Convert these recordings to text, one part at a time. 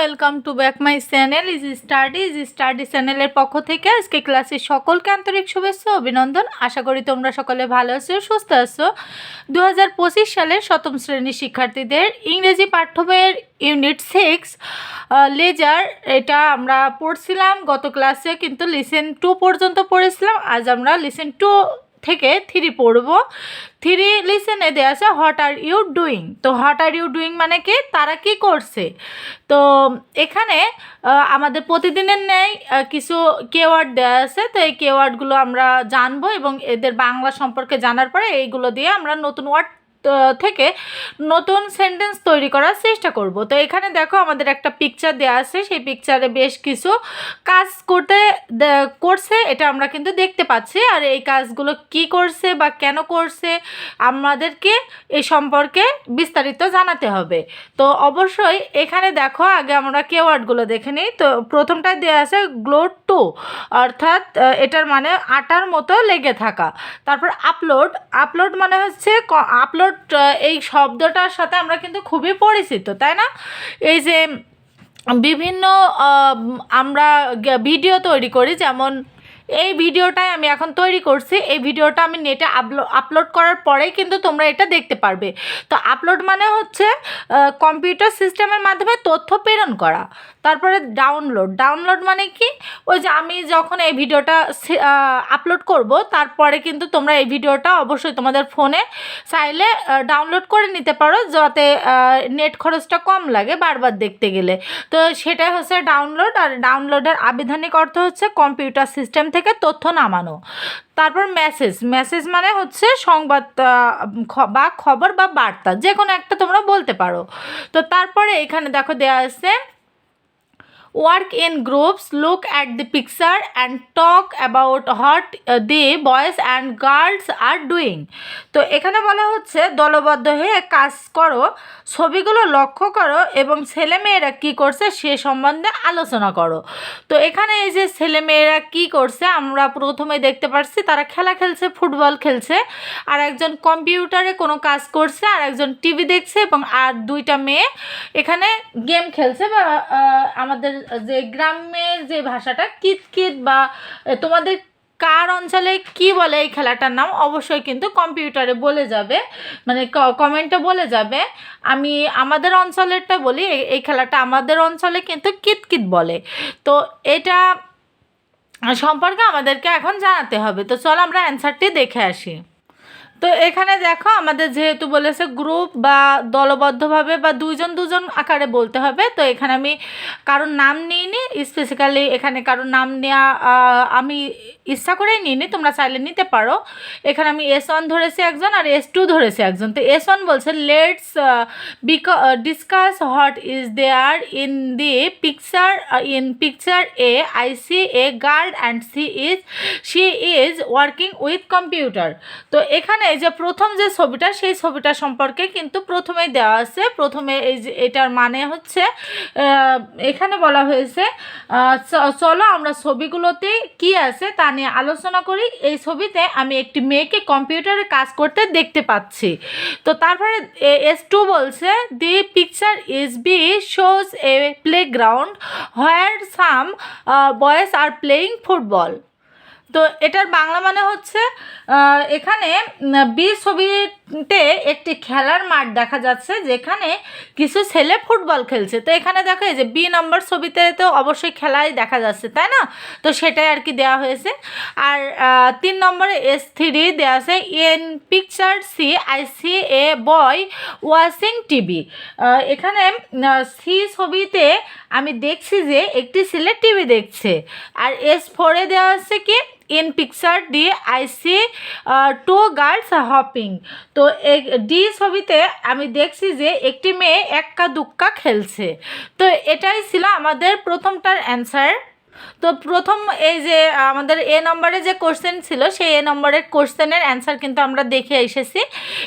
Welcome to back my channel easy study easy study চ্যানেলের পক্ষ থেকে আজকে ক্লাসের সকলকে আন্তরিক শুভেচ্ছা অভিনন্দন। আশা করি তোমরা সকলে ভালো আছো, সুস্থ আছো। দু হাজার পঁচিশ সালের সপ্তম শ্রেণির শিক্ষার্থীদের ইংরেজি পাঠ্য বইয়ের ইউনিট সিক্স লেজার, এটা আমরা পড়ছিলাম গত ক্লাসে, কিন্তু লিসেন টু পর্যন্ত পড়েছিলাম। আজ আমরা লিসেন টু থেকে থ্রি পড়ব। থ্রি লিসেনে দেওয়া আছে, হোয়াট আর ইউ ডুইং? তো, হোয়াট আর ইউ ডুইং মানে কি? তারা কি করছে? তো, এখানে আমাদের প্রতিদিনের নেই কিছু কেওয়ার্ড দেওয়া আছে। তো, এই কেওয়ার্ডগুলো আমরা জানব এবং এদের বাংলা সম্পর্কে জানার পরে এইগুলো দিয়ে আমরা নতুন ওয়ার্ড থেকে নতুন সেন্টেন্স তৈরি করার চেষ্টা করব। তো এখানে দেখো আমাদের একটা পিকচার দেওয়া আছে, সেই পিকচারে বেশ কিছু কাজ করতে করছে, এটা আমরা কিন্তু দেখতে পাচ্ছি। আর এই কাজগুলো কি করছে বা কেন করছে, আমাদেরকে এই সম্পর্কে বিস্তারিত জানাতে হবে। তো অবশ্যই এখানে দেখো, আগে আমরা কেওয়ার্ডগুলো দেখে নিই। তো প্রথমটায় দেওয়া আছে গ্লো টু অর্থাৎ এটার মানে আটার মতো লেগে থাকা। তারপর আপলোড আপলোড মানে হচ্ছে আপলোড এই শব্দটার সাথে আমরা কিন্তু খুবই পরিচিত, তাই না? এই যে, বিভিন্ন আমরা ভিডিও তৈরি করি, যেমন এই ভিডিওটাই আমি এখন তৈরি করছি। এই ভিডিওটা আমি নেটে আপলো আপলোড করার পরেই কিন্তু তোমরা এটা দেখতে পারবে। তো আপলোড মানে হচ্ছে কম্পিউটার সিস্টেমের মাধ্যমে তথ্য প্রেরণ করা। তারপরে ডাউনলোড। ডাউনলোড মানে কি? ওই যে আমি যখন এই ভিডিওটা আপলোড করব, তারপরে কিন্তু তোমরা এই ভিডিওটা অবশ্যই তোমাদের ফোনে চাইলে ডাউনলোড করে নিতে পারো, যাতে নেট খরচটা কম লাগে বারবার দেখতে গেলে। তো সেটাই হচ্ছে ডাউনলোড। আর ডাউনলোডের আবিধানিক অর্থ হচ্ছে কম্পিউটার সিস্টেম থেকে তথ্য নামানো। তারপর মেসেজ মেসেজ মানে হচ্ছে সংবাদ বা খবর বা বার্তা যে কোনো একটা তোমরা বলতে পারো। তো তারপরে এখানে দেখো দেওয়া আছে work in groups, look at the picture and talk about what the boys and girls are doing. তো এখানে বলা হচ্ছে, দলবদ্ধ হয়ে কাজ করো, ছবিগুলো লক্ষ্য করো এবং ছেলেমেয়েরা কি করছে সে সম্বন্ধে আলোচনা করো। তো এখানে এই যে ছেলেমেয়েরা কি করছে, আমরা প্রথমে দেখতে পাচ্ছি তারা খেলা খেলছে, ফুটবল খেলছে। আর একজন কম্পিউটারে কোনো কাজ করছে আর একজন টিভি দেখছে এবং আর দুইটা মেয়ে এখানে গেম খেলছে বা আমাদের যে গ্রামের যে ভাষাটা, কিতকিত বা তোমাদের কার অঞ্চলে কি বলে এই খেলাটার নাম, অবশ্যই কিন্তু কম্পিউটারে বলে যাবে মানে কমেন্টে বলে যাবে। আমি আমাদের অঞ্চলেরটা বলি এই- খেলাটা আমাদের অঞ্চলে কিন্তু কিতকিত বলে। তো এটা সম্পর্কে আমাদেরকে এখন জানাতে হবে। তো চলো আমরা অ্যান্সারটি দেখে আসি। তো এখানে দেখো আমাদের যেহেতু বলেছে গ্রুপ বা দলবদ্ধভাবে বা দুজন দুজন আকারে বলতে হবে, তো এখানে আমি কারোর নাম নিইনি স্পেসিক্যালি এখানে কারোর নাম নেওয়া আমি ইচ্ছা করেই নিইনি, তোমরা চাইলে নিতে পারো। এখানে আমি এস ওয়ান ধরেছি একজন আর এস টু ধরেছি একজন। তো এস ওয়ান বলছে let's be discuss what is there in the picture in picture A I see a girl and she is she is working with computer তো এখানে এই যে প্রথম যে ছবিটা, সেই ছবিটা সম্পর্কে কিন্তু প্রথমেই দেওয়া আছে। প্রথমে এই যে এটার মানে হচ্ছে এখানে বলা হয়েছে চলো আমরা ছবিগুলোতে কি আছে তা নিয়ে আলোচনা করি। এই ছবিতে আমি একটি মেয়েকে কম্পিউটারে কাজ করতে দেখতে পাচ্ছি। তো তারপরে এস টু বলছে the picture is B shows a playground where some boys are playing football তো এটার বাংলা মানে হচ্ছে এখানে বি ছবিতে একটি খেলার মাঠ দেখা যাচ্ছে যেখানে কিছু ছেলে ফুটবল খেলছে। তো এখানে দেখো এই যে বি নম্বর ছবিতে তো অবশ্যই খেলাই দেখা যাচ্ছে, তাই না? তো সেটাই আর কি দেওয়া হয়েছে। আর তিন নম্বরে এস থ্রি দেওয়া আছে in picture C I see a boy watching TV এখানে সি ছবিতে আমি দেখছি যে একটি ছেলে টিভি দেখছে। আর এস ফোরে দেওয়া আছে কি in picture D I see two girls hopping তো ডি ছবিতে আমি দেখছি যে একটি মেয়ে এক্কা দুক্কা খেলছে। তো এটাই ছিল আমাদের প্রথমটার অ্যান্সার তো প্রথম এই যে আমাদের এ নম্বরে যে কোশ্চেন ছিল, সেই এ নম্বরের কোশ্চেনের অ্যান্সার কিন্তু আমরা দেখে এসেছি।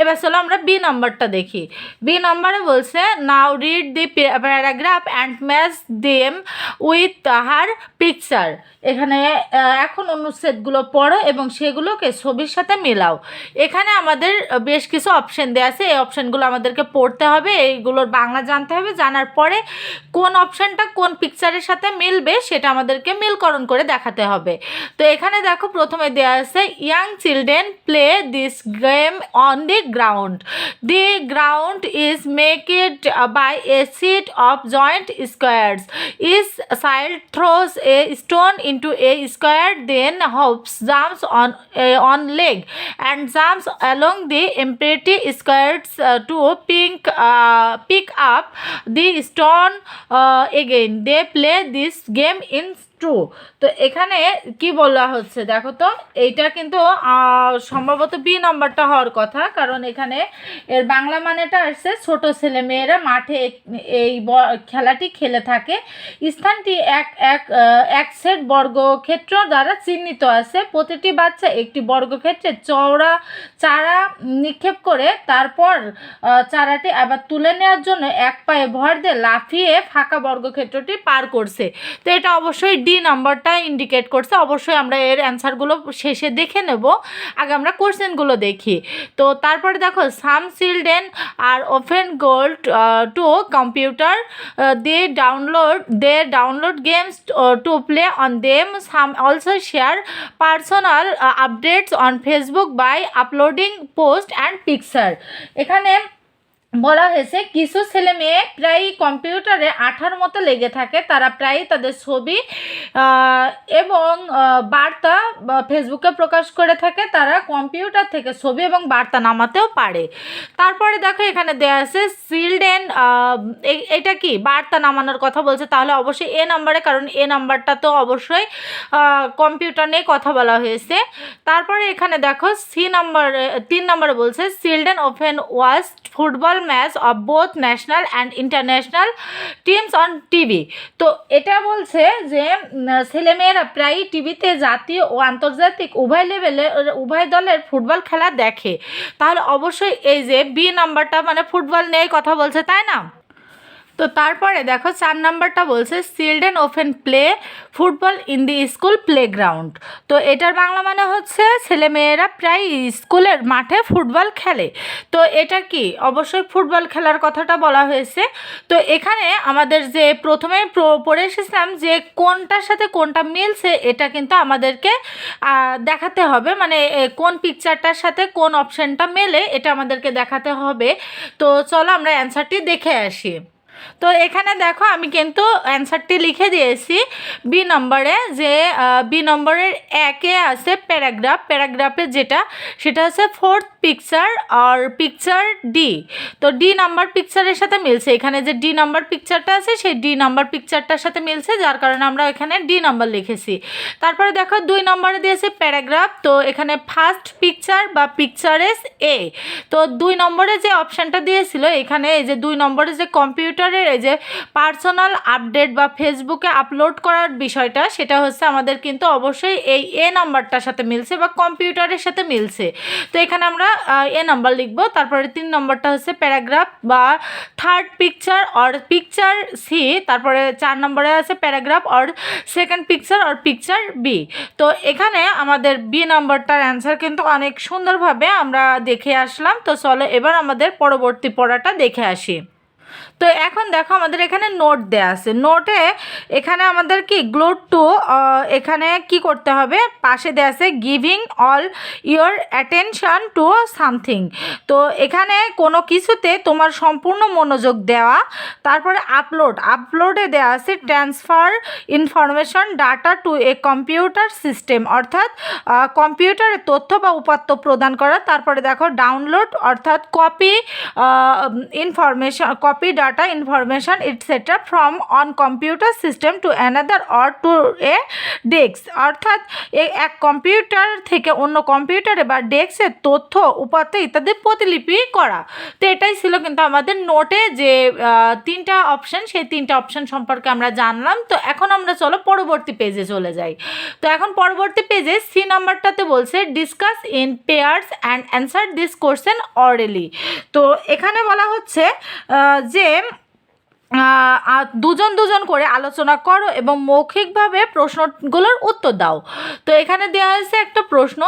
এবার চলো আমরা বি নম্বরটা দেখি। বি নম্বরে বলছে now read the paragraph and match them with her picture এখানে এখন অনুচ্ছেদগুলো পড়ো এবং সেগুলোকে ছবির সাথে মেলাও। এখানে আমাদের বেশ কিছু অপশন দেওয়া আছে। এই অপশানগুলো আমাদেরকে পড়তে হবে, এইগুলোর বাংলা জানতে হবে। জানার পরে কোন অপশানটা কোন পিকচারের সাথে মিলবে, সেটা আমাদেরকে মিলকরণ করে দেখাতে হবে। তো এখানে দেখো প্রথমে দেওয়া আছে young children play this game on the ground the ground is marked by a set of joint squares each child throws a stone into a square then hops jumps on jumps along the empty squares uh, to pick, uh, pick up the stone uh, again. They play this game in friends. True তো এখানে কি বলা হচ্ছে? দেখো তো, এইটা কিন্তু সম্ভবত বি নম্বরটা হওয়ার কথা, কারণ এখানে এর বাংলা মানেটা আসছে ছোট ছেলে মেয়েরা মাঠে এই খেলাটি খেলে থাকে। স্থানটি এক এক এক সেট বর্গক্ষেত্র দ্বারা চিহ্নিত আছে। প্রতিটি বাচ্চা একটি বর্গক্ষেত্রে চওড়া চারা নিক্ষেপ করে, তারপর চারাটি আবার তুলে নেওয়ার জন্য এক পায়ে ভর দিয়ে লাফিয়ে ফাঁকা বর্গক্ষেত্রটি পার করছে। তো এটা অবশ্যই ডি নাম্বারটা ইন্ডিকেট করছে, অবশ্যই আমরা এর অ্যান্সারগুলো শেষে দেখে নেব। আগে আমরা কোশ্চেনগুলো দেখি। তো তারপরে দেখো some children are often glued to computer they download they download games to play on them some also share personal updates on Facebook by uploading post and picture এখানে বলা হয়েছে, কিছু ছেলে মেয়ে প্রায় কম্পিউটারে আঠার মতো লেগে থাকে। তারা প্রায়ই তাদের ছবি এবং বার্তা ফেসবুকে প্রকাশ করে থাকে। তারা কম্পিউটার থেকে ছবি এবং বার্তা নামাতেও পারে। তারপরে দেখো, এখানে দেওয়া আছে চিলড্রেন এটা কি? বার্তা নামানোর কথা বলছে। তাহলে অবশ্যই এ নাম্বারে, কারণ এ নাম্বারটা তো অবশ্যই কম্পিউটার নিয়ে কথা বলা হয়েছে। তারপরে এখানে দেখো, সি নাম্বারে, তিন নম্বরে বলছে children often watch football match of both national and international teams on TV তো এটা বলছে যে ছেলেমেয়েরা প্রায়ই টিভিতে জাতীয় ও আন্তর্জাতিক উভয় লেভেলে উভয় দলের ফুটবল খেলা দেখে। তাহলে অবশ্যই এই যে বি নাম্বারটা মানে ফুটবল নিয়েই কথা বলছে, তাই না? তো তারপরে দেখো চার নাম্বারটা বলছে children often play football in the school playground তো এটার বাংলা মানে হচ্ছে ছেলেমেয়েরা প্রায় স্কুলের মাঠে ফুটবল খেলে। তো এটা কি? অবশ্যই ফুটবল খেলার কথাটা বলা হয়েছে। তো এখানে আমাদের যে প্রথমে পড়ে এসেছিলাম যে কোনটার সাথে কোনটা মিলছে, এটা কিন্তু আমাদেরকে দেখাতে হবে। মানে কোন পিকচারটার সাথে কোন অপশানটা মেলে, এটা আমাদেরকে দেখাতে হবে। তো চলো আমরা অ্যান্সারটি দেখে আসি। তো এখানে দেখো আমি কিন্তু অ্যান্সারটি লিখে দিয়েছি বি নম্বরে যে বি নম্বরের একে আছে প্যারাগ্রাফ প্যারাগ্রাফে যেটা, সেটা হচ্ছে fourth picture or picture D তো ডি নাম্বার পিকচারের সাথে মিলছে। এখানে যে ডি নাম্বার পিকচারটা আছে, সেই ডি নাম্বার পিকচারটার সাথে মিলছে, যার কারণে আমরা এখানে ডি নাম্বার লিখেছি। তারপরে দেখো দুই নম্বরে দিয়েছে প্যারাগ্রাফ তো এখানে ফার্স্ট পিকচার বা পিকচারেস এ তো দুই নম্বরে যে অপশানটা দিয়েছিল, এখানে এই যে দুই নম্বরে যে কম্পিউটারের এই যে পার্সোনাল আপডেট বা ফেসবুকে আপলোড করার বিষয়টা, সেটা হচ্ছে আমাদের কিন্তু অবশ্যই এই এ নাম্বারটার সাথে মিলছে বা কম্পিউটারের সাথে মিলছে। তো এখানে আমরা এ নাম্বার লিখব, তারপরে তিন নম্বরটা হচ্ছে প্যারাগ্রাফ বা third picture or picture C, তারপরে চার নম্বরে আছে paragraph or second picture or picture B. তো এখানে আমাদের বি নাম্বারটার অ্যান্সার কিন্তু অনেক সুন্দরভাবে আমরা দেখে আসলাম। তো চলো এবার আমাদের পরবর্তী পড়াটা দেখে আসি। তো এখন দেখো আমাদের এখানে নোট দেয়া আছে। নোটে এখানে আমাদের কি? গ্লোড টু এখানে কি করতে হবে? পাশে দেয়া আছে giving all your attention to something তো এখানে কোনো কিছুতে তোমার সম্পূর্ণ মনোযোগ দেওয়া, তারপরে আপলোড আপলোডে দেওয়া আছে transfer information data to a computer system অর্থাৎ কম্পিউটারে তথ্য বা উপাত্ত প্রদান করা, তারপরে দেখো ডাউনলোড অর্থাৎ copy information copy data information et cetera from on computer system to another or to a desk অর্থাৎ এক কম্পিউটার থেকে অন্য কম্পিউটারে বা ডেস্কের তথ্য, উপাত্ত ইত্যাদি প্রতিলিপি করা। তো এটাই ছিল কিন্তু আমাদের নোটে যে তিনটা অপশন সেই তিনটা অপশন সম্পর্কে আমরা জানলাম। তো এখন আমরা চলো পরবর্তী পেজে চলে যাই। তো এখন পরবর্তী পেজে সি নাম্বারটাতে বলছে discuss in pairs and answer this question orally তো এখানে বলা হচ্ছে যে দুজন দুজন করে আলোচনা করো এবং মৌখিকভাবে প্রশ্নগুলোর উত্তর দাও। তো এখানে দেওয়া হয়েছে একটা প্রশ্ন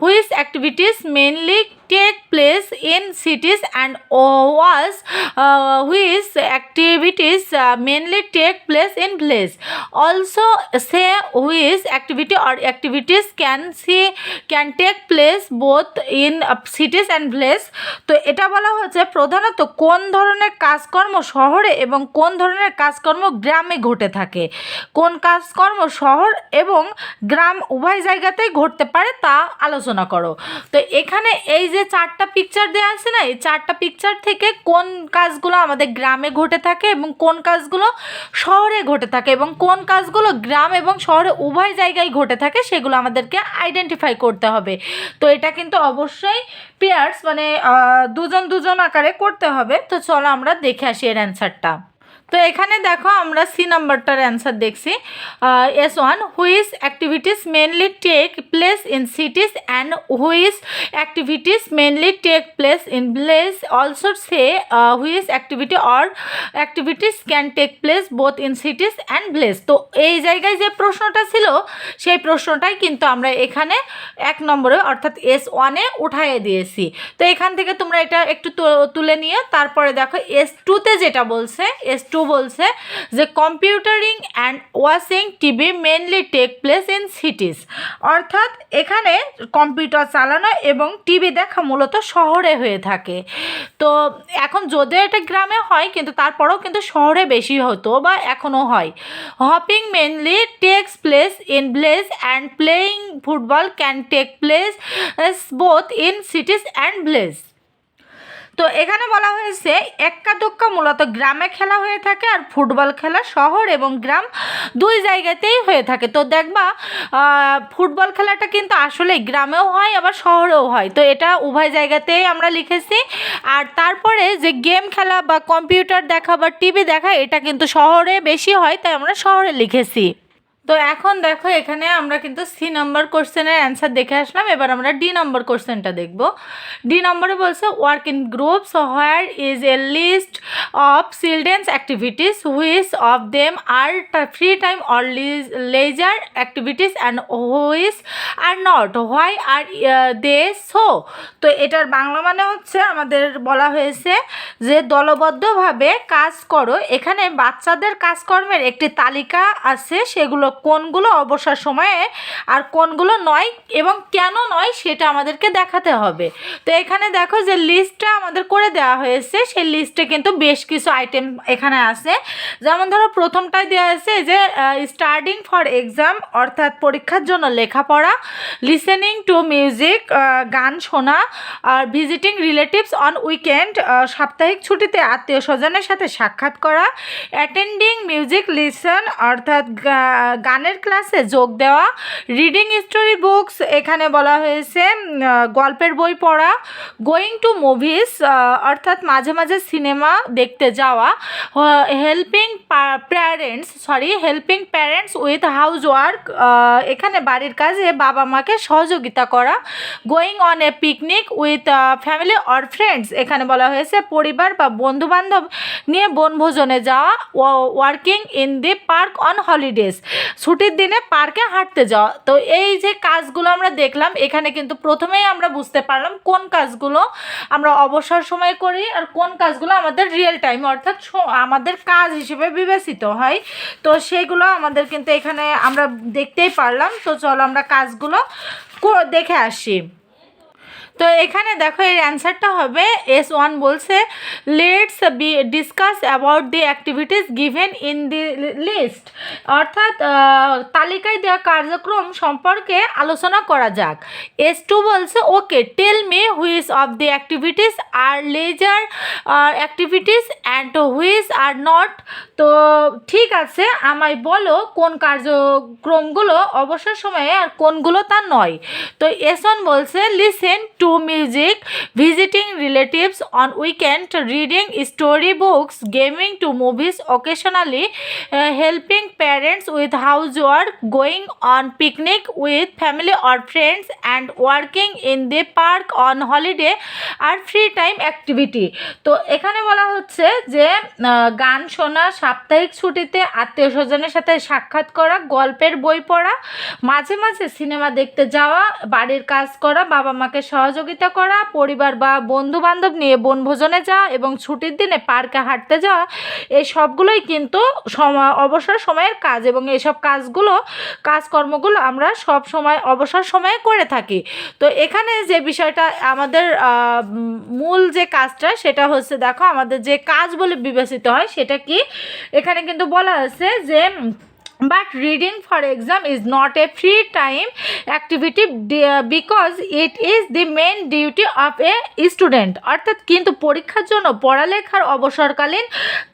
which activities mainly take place in cities and was which activities mainly take place in place also say which activity or activities can see can take place both in cities and place তো এটা বলা হচ্ছে প্রধানত কোন ধরনের কাজকর্ম শহরে এবং কোন ধরনের কাজকর্ম গ্রামে ঘটে থাকে। কোন কাজকর্ম শহর এবং গ্রাম উভয় জায়গাতেই ঘটতে পারে তা আলোচনা করো। তো এখানে এই যে চারটা পিকচার দেওয়া আছে না, এই চারটা পিকচার থেকে কোন কাজগুলো আমাদের গ্রামে ঘটে থাকে এবং কোন কাজগুলো শহরে ঘটে থাকে এবং কোন কাজগুলো গ্রাম এবং শহরে উভয় জায়গায় ঘটে থাকে সেগুলো আমাদেরকে আইডেন্টিফাই করতে হবে। তো এটা কিন্তু অবশ্যই পেয়ার্স মানে দুজন দুজন আকারে করতে হবে। তো চলো আমরা দেখে আসি এর অ্যান্সারটা তো এখানে দেখো আমরা সি নাম্বারটার অ্যান্সার দেখছি। S one which activities mainly take place in cities and which activities mainly take place in place also say which activity or activities can take place both in cities and place তো এই জায়গায় যে প্রশ্নটা ছিল, সেই প্রশ্নটাই কিন্তু আমরা এখানে এক নম্বরে অর্থাৎ এস ওয়ানে উঠাইয়ে দিয়েছি। তো এখান থেকে তোমরা এটা একটু তুলে নিয়ে তারপরে দেখো এস টুতে যেটা বলছে এস টু বলছে যে computing and watching TV mainly take place in cities. অর্থাৎ এখানে কম্পিউটার চালানো এবং টিভি দেখা মূলত শহরে হয়ে থাকে। তো এখন যদিও এটা গ্রামে হয়, কিন্তু তারপরেও কিন্তু শহরে বেশি হতো বা এখনও হয়। Hopping mainly takes place in place and playing football can take place both in cities and place তো এখানে বলা হয়েছে এক্কা দোক্কা মূলত গ্রামে খেলা হয়ে থাকে আর ফুটবল খেলা শহর এবং গ্রাম দুই জায়গাতেই হয়ে থাকে। তো দেখবা ফুটবল খেলাটা কিন্তু আসলে গ্রামেও হয়, আবার শহরেও হয়। তো এটা উভয় জায়গাতেই আমরা লিখেছি। আর তারপরে যে গেম খেলা বা কম্পিউটার দেখা বা টিভি দেখা, এটা কিন্তু শহরে বেশি হয়, তাই আমরা শহরে লিখেছি। তো এখন দেখো, এখানে আমরা কিন্তু সি নম্বর কোশ্চেনের অ্যান্সার দেখে আসলাম। এবার আমরা ডি নম্বর কোশ্চেনটা দেখব। ডি নম্বরে বলছে work in groups where is a list of children's activities which of them are free time or leisure activities and which are not why are they so তো এটার বাংলা মানে হচ্ছে, আমাদের বলা হয়েছে যে, দলবদ্ধভাবে কাজ করো। এখানে বাচ্চাদের কাজকর্মের একটি তালিকা আছে, সেগুলো কোনগুলো অবসর সময়ে আর কোনগুলো নয় এবং কেন নয় সেটা আমাদেরকে দেখাতে হবে। তো এখানে দেখো যে লিস্টটা আমাদের করে দেওয়া হয়েছে, সেই লিস্টে কিন্তু বেশ কিছু আইটেম এখানে আছে। যেমন ধরো প্রথমটায় দেওয়া আছে যে স্টার্টিং ফর এক্সাম অর্থাৎ পরীক্ষার জন্য লেখাপড়া লিসেনিং টু মিউজিক গান শোনা, আর ভিজিটিং রিলেটিভস অন উইকেন্ড সাপ্তাহিক ছুটিতে আত্মীয় স্বজনের সাথে সাক্ষাৎ করা অ্যাটেন্ডিং মিউজিক লিসন অর্থাৎ গানের ক্লাসে যোগ দেওয়া রিডিং স্টোরি বুকস এখানে বলা হয়েছে গল্পের বই পড়া, গোয়িং টু মুভিস অর্থাৎ মাঝে মাঝে সিনেমা দেখতে যাওয়া helping parents, sorry, helping parents with house work এখানে বাড়ির কাজে বাবা মাকে সহযোগিতা করা, going on a picnic with family or friends, এখানে বলা হয়েছে পরিবার বা বন্ধু বান্ধব নিয়ে বনভোজনে যাওয়া working in the park on holidays. ছুটির দিনে পার্কে হাঁটতে যাওয়া তো এই যে কাজগুলো আমরা দেখলাম, এখানে কিন্তু প্রথমেই আমরা বুঝতে পারলাম কোন কাজগুলো আমরা অবসর সময়ে করি আর কোন কাজগুলো আমাদের রিয়েল টাইম অর্থাৎ আমাদের কাজ হিসেবে বিবেচিত হয়। তো সেগুলো আমাদের কিন্তু এখানে আমরা দেখতেই পারলাম। তো চলো আমরা কাজগুলো দেখে আসি। তো এখানে দেখো এর অ্যান্সারটা হবে এস ওয়ান বলছে let's be discuss about the activities given in the list অর্থাৎ তালিকায় দেওয়া কার্যক্রম সম্পর্কে আলোচনা করা যাক। এস টু বলছে okay tell me which of the activities are leisure activities and which are not তো ঠিক আছে, আমায় বলো কোন কার্যক্রমগুলো অবসর সময়ে আর কোনগুলো তা নয়। তো এস ওয়ান বলছে listen to music visiting relatives on weekend reading story books gaming to movies occasionally helping parents with house work going on picnic with family or friends and working in the park on holiday R free time activity তো এখানে বলা হচ্ছে যে গান শোনা, সাপ্তাহিক ছুটিতে আত্মীয় স্বজনের সাথে সাক্ষাৎ করা, গল্পের বই পড়া, মাঝে মাঝে সিনেমা দেখতে যাওয়া, বাড়ির কাজ করা বাবা মাকে সহযোগিতা করা, পরিবার বা বন্ধু বান্ধব নিয়ে বনভোজনে যাওয়া এবং ছুটির দিনে পার্কে হাঁটতে যাওয়া, এই সবগুলোই কিন্তু অবসর সময়ের কাজ এবং এইসব কাজগুলো, কাজকর্মগুলো আমরা সব সময় অবসর সময়ে করে থাকি। তো এখানে যে বিষয়টা আমাদের মূল যে কাজটা সেটা হচ্ছে দেখো আমাদের যে কাজ বলে বিবেচিত হয় সেটা কি? এখানে কিন্তু বলা আছে যে but reading for exam is not a free time activity because it is the main duty of a student অর্থাৎ কিন্তু পরীক্ষার জন্য পড়ালেখার অবসরকালীন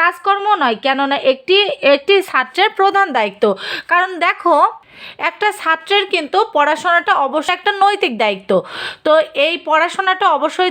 কাজকর্ম নয়, কেননা একটি একটি ছাত্রের প্রধান দায়িত্ব। কারণ দেখো, একটা ছাত্রের কিন্তু পড়াশোনাটা অবশ্যই একটা নৈতিক দায়িত্ব। তো এই পড়াশোনাটা অবশ্যই